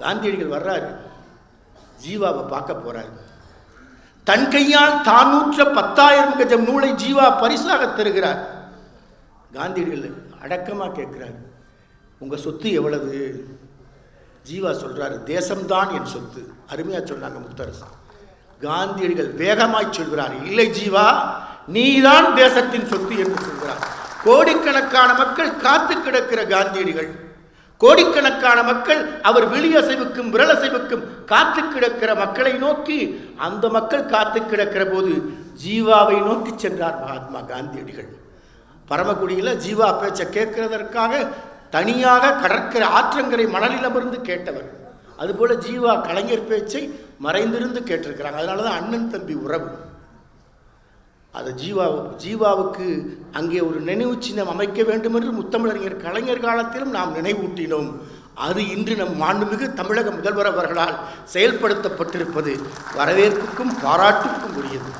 காந்தியடிகள் வர்றாரு. ஜீவாவை பார்க்க போறாரு. தன் கையால் தான் நூற்ற பத்தாயிரம் கஜம் நூலை ஜீவா பரிசாக தருகிறார். காந்தியடிகள் அடக்கமாக கேட்கிறார். உங்க சொத்து எவ்வளவு? ஜீவா சொல்றாரு தேசம்தான் என் சொத்து. அருமையா சொன்னாங்க முத்தரசு காந்தியடிகள் வேகமாய் சொல்கிறார் இல்லை ஜீவா நீதான் தேசத்தின் சொத்து என்று சொல்கிறார். கோடிக்கணக்கான மக்கள் காத்து கிடக்கிற காந்தியடிகள் கோடிக்கணக்கான மக்கள் அவர் விழியசைவுக்கும் விரலசைவுக்கும் காத்து கிடக்கிற மக்களை நோக்கி அந்த மக்கள் காத்து கிடக்கிற போது ஜீவாவை நோக்கி சென்றார் மகாத்மா காந்தியடிகள். பரமக்குடியில் ஜீவா பேச்சை கேட்கிறதற்காக தனியாக கடற்கரை ஆற்றங்கரை மணலிலமிருந்து கேட்டவர். அதுபோல் ஜீவா கலைஞர் பேச்சை மறைந்திருந்து கேட்டிருக்கிறாங்க. அதனால தான் அண்ணன் தம்பி உறவு. அது ஜீவா ஜீவாவுக்கு அங்கே ஒரு நினைவு சின்னம் அமைக்க வேண்டும் என்று முத்தமிழறிஞர் கலைஞர் காலத்திலும் நாம் நினைவூட்டினோம். அது இன்று நம் மாண்புமிகு தமிழக முதல்வர் அவர்களால் செயல்படுத்தப்பட்டிருப்பது வரவேற்புக்கும் பாராட்டுக்கும் உரியது.